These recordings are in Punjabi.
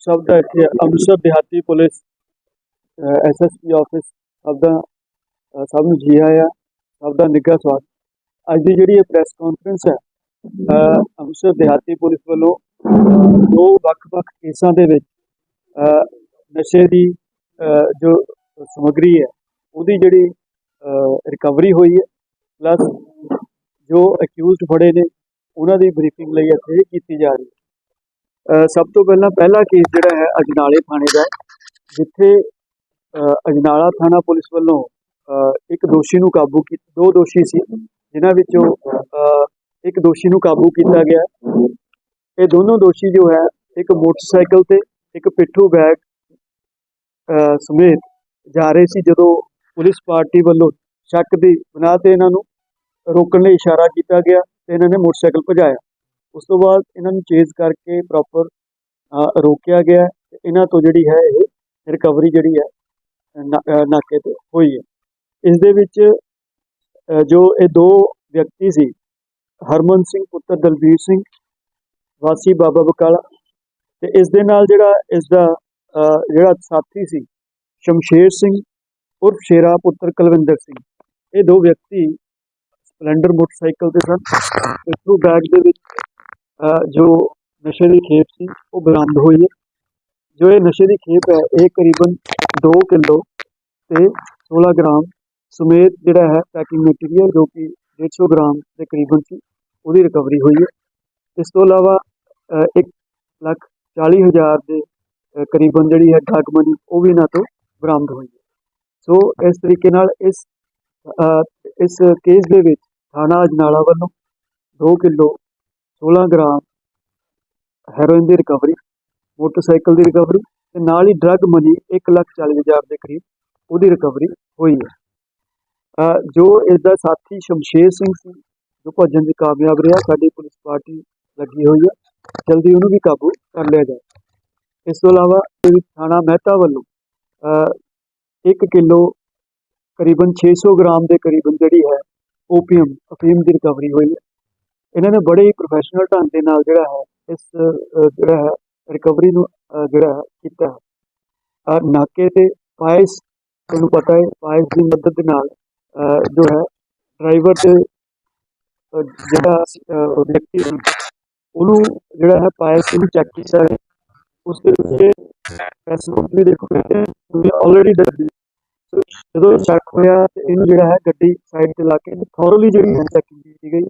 ਸਭ ਦਾ ਇੱਥੇ ਅੰਮ੍ਰਿਤਸਰ ਦਿਹਾਤੀ ਪੁਲਿਸ ਐਸਐਸਪੀ ਆਫਿਸ ਸਭ ਦਾ ਸਭ ਨੂੰ ਜੀ ਆਇਆਂ ਸਭ ਦਾ ਨਿੱਘਾ ਸਵਾਗਤ ਅੱਜ ਦੀ ਜਿਹੜੀ ਇਹ ਪ੍ਰੈਸ ਕਾਨਫਰੰਸ ਹੈ ਅੰਮ੍ਰਿਤਸਰ ਦਿਹਾਤੀ ਪੁਲਿਸ ਵੱਲੋਂ ਦੋ ਵੱਖ-ਵੱਖ ਕੇਸਾਂ ਦੇ ਵਿੱਚ ਨਸ਼ੇ ਦੀ ਜੋ ਸਮੱਗਰੀ ਹੈ ਉਹਦੀ ਜਿਹੜੀ ਰਿਕਵਰੀ ਹੋਈ ਹੈ ਪਲੱਸ ਜੋ ਅਕਿਊਜ਼ਡ ਫੜੇ ਨੇ ਉਹਨਾਂ ਦੀ ਬਰੀਫਿੰਗ ਲਈ ਇੱਥੇ ਕੀਤੀ ਜਾ ਰਹੀ ਹੈ ਸਭ ਤੋਂ ਪਹਿਲਾਂ ਪਹਿਲਾ ਕੇਸ ਜਿਹੜਾ ਹੈ ਅਜਨਾਲੇ ਥਾਣੇ ਦਾ ਜਿੱਥੇ ਅ, ਅਜਨਾਲਾ ਥਾਣਾ ਪੁਲਿਸ ਵੱਲੋਂ ਅ, ਇੱਕ ਦੋਸ਼ੀ ਨੂੰ ਕਾਬੂ ਕੀਤਾ ਦੋ ਦੋਸ਼ੀ ਸੀ ਜਿਨ੍ਹਾਂ ਵਿੱਚੋਂ ਅ, ਇੱਕ ਦੋਸ਼ੀ ਨੂੰ ਕਾਬੂ ਕੀਤਾ ਗਿਆ। ਇਹ ਦੋਨੋਂ ਦੋਸ਼ੀ ਜੋ ਹੈ ਇੱਕ ਮੋਟਰਸਾਈਕਲ ਤੇ ਇੱਕ ਪਿੱਠੂ ਬੈਗ ਸਮੇਤ ਜਾ ਰਹੇ ਸੀ ਜਦੋਂ ਪੁਲਿਸ ਪਾਰਟੀ ਵੱਲੋਂ ਸ਼ੱਕ ਦੀ ਬਣਾ ਤੇ ਇਹਨਾਂ ਨੂੰ ਰੋਕਣ ਲਈ ਇਸ਼ਾਰਾ ਕੀਤਾ ਗਿਆ ਤੇ ਇਹਨਾਂ ਨੇ ਮੋਟਰਸਾਈਕਲ ਭਜਾਇਆ। ਉਸ ਤੋਂ ਬਾਅਦ ਇਹਨਾਂ ਨੂੰ ਚੇਜ਼ ਕਰਕੇ ਪ੍ਰੋਪਰ ਰੋਕਿਆ ਗਿਆ ਤੇ ਇਹਨਾਂ ਤੋਂ ਜਿਹੜੀ ਹੈ ਇਹ ਰਿਕਵਰੀ ਜਿਹੜੀ ਹੈ ਨਾਕੇ ਤੇ ਹੋਈ ਹੈ। ਇਸ ਦੇ ਵਿੱਚ ਜੋ ਇਹ ਦੋ ਵਿਅਕਤੀ ਸੀ, ਹਰਮਨ ਸਿੰਘ ਪੁੱਤਰ ਦਲਬੀਰ ਸਿੰਘ, ਵਾਸੀ ਬਾਬਾ ਬਕਾਲਾ ਤੇ ਇਸ ਦੇ ਨਾਲ ਜਿਹੜਾ ਇਸ ਦਾ ਜਿਹੜਾ ਸਾਥੀ ਸੀ, ਸ਼ਮਸ਼ੇਰ ਸਿੰਘ ਉਰਫ ਸ਼ੇਰਾ ਪੁੱਤਰ ਕੁਲਵਿੰਦਰ ਸਿੰਘ, ਇਹ ਦੋ ਵਿਅਕਤੀ ਸਪਲੈਂਡਰ ਮੋਟਰਸਾਈਕਲ ਤੇ ਸਨ ਇਸ ਨੂੰ ਬੈਗ ਦੇ ਵਿੱਚ ਜੋ ਨਸ਼ੇ ਦੀ ਖੇਪ ਸੀ ਉਹ ਬਰਾਮਦ ਹੋਈ ਹੈ। ਜੋ ਇਹ ਨਸ਼ੇ ਦੀ ਖੇਪ ਹੈ ਇਹ ਕਰੀਬਨ 2 ਕਿਲੋ ਤੇ 16 ਗ੍ਰਾਮ ਸਮੇਤ ਜਿਹੜਾ ਹੈ ਪੈਕਿੰਗ ਮਟੀਰੀਅਲ ਜੋ ਕਿ 150 ਗ੍ਰਾਮ ਦੇ ਕਰੀਬਨ ਸੀ ਉਹਦੀ ਰਿਕਵਰੀ ਹੋਈ ਹੈ। ਇਸ ਤੋਂ ਇਲਾਵਾ ਅ, ਇੱਕ ਲੱਖ 40 ਹਜ਼ਾਰ ਦੇ ਕਰੀਬਨ ਜਿਹੜੀ ਹੈ ਡਰਗ ਮਨੀ ਉਹ ਵੀ ਇਹਨਾਂ ਤੋਂ ਬਰਾਮਦ ਹੋਈ ਹੈ। ਸੋ ਇਸ ਤਰੀਕੇ ਨਾਲ ਇਸ ਇਸ ਕੇਸ ਦੇ ਵਿੱਚ ਥਾਣਾ ਅਜਨਾਲਾ ਵੱਲੋਂ 2 ਕਿਲੋ 16 ਗ੍ਰਾਮ ਹੈਰੋਇਨ ਦੀ ਰਿਕਵਰੀ ਮੋਟਰਸਾਈਕਲ ਦੀ ਰਿਕਵਰੀ ਤੇ ਨਾਲ ਹੀ ਡਰੱਗ ਮਨੀ 140000 ਦੇ ਕਰੀਬ ਉਹਦੀ ਰਿਕਵਰੀ ਹੋਈ ਹੈ। ਜੋ ਇਸ ਦਾ ਸਾਥੀ ਸ਼ਮਸ਼ੇਰ ਸਿੰਘ ਸੀ ਜੋ ਭੱਜਣ 'ਚ ਕਾਮਯਾਬ ਰਿਹਾ ਸਾਡੀ ਪੁਲਿਸ ਪਾਰਟੀ ਲੱਗੀ ਹੋਈ ਹੈ। ਜਲਦੀ ਉਹਨੂੰ ਵੀ ਕਾਬੂ ਕਰ ਲਿਆ ਜਾਏ। ਇਸ ਤੋਂ ਇਲਾਵਾ ਇਹ ਥਾਣਾ ਮਹਿਤਾ ਵੱਲੋਂ ਅ, 1 ਕਿਲੋ ਕਰੀਬਨ 600 ਗ੍ਰਾਮ ਦੇ ਕਰੀਬਨ ਜਿਹੜੀ ਹੈ ਓਪੀਅਮ ਅਫੀਮ ਦੀ ਰਿਕਵਰੀ ਹੋਈ ਹੈ। ਇਹਨਾਂ ਨੇ ਬੜੇ ਹੀ ਪ੍ਰੋਫੈਸ਼ਨਲ ਢੰਗ ਦੇ ਨਾਲ ਜਿਹੜਾ ਹੈ, ਇਸ ਜਿਹੜਾ ਹੈ ਰਿਕਵਰੀ ਨੂੰ ਜਿਹੜਾ ਹੈ, ਕੀਤਾ ਹੈ। ਨਾਕੇ ਤੇ ਪਾਇਸ ਤੁਹਾਨੂੰ ਪਤਾ ਹੈ ਪਾਇਸ ਦੀ ਮਦਦ ਦੇ ਨਾਲ ਜੋ ਹੈ ਡਰਾਈਵਰ ਤੇ ਜਿਹੜਾ ਵਿਅਕਤੀ ਉਹਨੂੰ ਜਿਹੜਾ ਹੈ ਪਾਇਸ ਨੂੰ ਚੈੱਕ ਕੀਤਾ ਹੈ। ਉਸ ਦੇ ਉੱਤੇ ਪ੍ਰੈਸ ਨੋਟ ਵੀ ਆਲਰੇਡੀ ਦੱਸਦੀ ਜਦੋਂ ਚੈੱਕ ਹੋਇਆ ਤੇ ਇਹਨੂੰ ਜਿਹੜਾ ਹੈ, ਗੱਡੀ ਸਾਈਡ ਤੇ ਲਾ ਕੇ ਥੋਰਲੀ ਜਿਹੜੀ ਹੈ ਚੈਕਿੰਗ ਕੀਤੀ ਗਈ।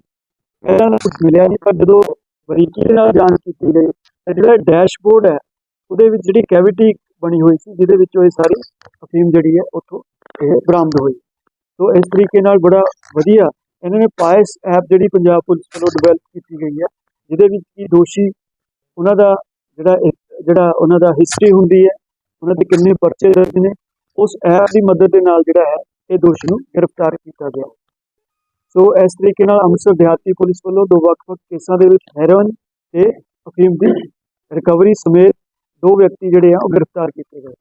ਇਹਨਾਂ ਨੂੰ ਕੁਝ ਮਿਲਿਆ ਨਹੀਂ ਪਰ ਜਦੋਂ ਬਰੀਕੀ ਦੇ ਨਾਲ ਜਾਂਚ ਕੀਤੀ ਗਈ, ਤਾਂ ਜਿਹੜਾ ਡੈਸ਼ਬੋਰਡ ਹੈ, ਉਹਦੇ ਵਿੱਚ ਜਿਹੜੀ ਕੈਵਿਟੀ ਬਣੀ ਹੋਈ ਸੀ, ਜਿਹਦੇ ਵਿੱਚੋਂ ਇਹ ਸਾਰੀ ਅਫੀਮ ਜਿਹੜੀ ਹੈ, ਉੱਥੋਂ ਇਹ ਬਰਾਮਦ ਹੋਈ। ਸੋ ਇਸ ਤਰੀਕੇ ਨਾਲ ਬੜਾ ਵਧੀਆ ਇਹਨਾਂ ਨੇ ਪਾਇਸ ਐਪ ਜਿਹੜੀ ਪੰਜਾਬ ਪੁਲਿਸ ਵੱਲੋਂ ਡਿਵੈਲਪ ਕੀਤੀ ਗਈ ਹੈ, ਜਿਹਦੇ ਵਿੱਚ ਕੀ ਦੋਸ਼ੀ ਉਹਨਾਂ ਦਾ ਜਿਹੜਾ ਜਿਹੜਾ ਉਹਨਾਂ ਦਾ ਹਿਸਟਰੀ ਹੁੰਦੀ ਹੈ, ਉਹਨਾਂ ਦੇ ਕਿੰਨੇ ਪਰਚੇ ਦਰਜ ਨੇ, ਉਸ ਐਪ ਦੀ ਮਦਦ ਦੇ ਨਾਲ ਜਿਹੜਾ ਹੈ, ਇਹ ਦੋਸ਼ੀ ਨੂੰ ਗ੍ਰਿਫਤਾਰ ਕੀਤਾ ਗਿਆ। ਸੋ ਇਸ ਤਰੀਕੇ ਨਾਲ ਅੰਮ੍ਰਿਤਸਰ ਦਿਹਾਤੀ ਪੁਲਿਸ ਵੱਲੋਂ ਦੋ ਵੱਖ-ਵੱਖ ਕੇਸਾਂ ਦੇ ਵਿੱਚ ਹੈਰੋਇਨ ਤੇ ਅਫੀਮ ਦੀ ਰਿਕਵਰੀ ਸਮੇਤ ਦੋ ਵਿਅਕਤੀ ਜਿਹੜੇ ਆ ਉਹ ਗ੍ਰਿਫਤਾਰ ਕੀਤੇ ਗਏ।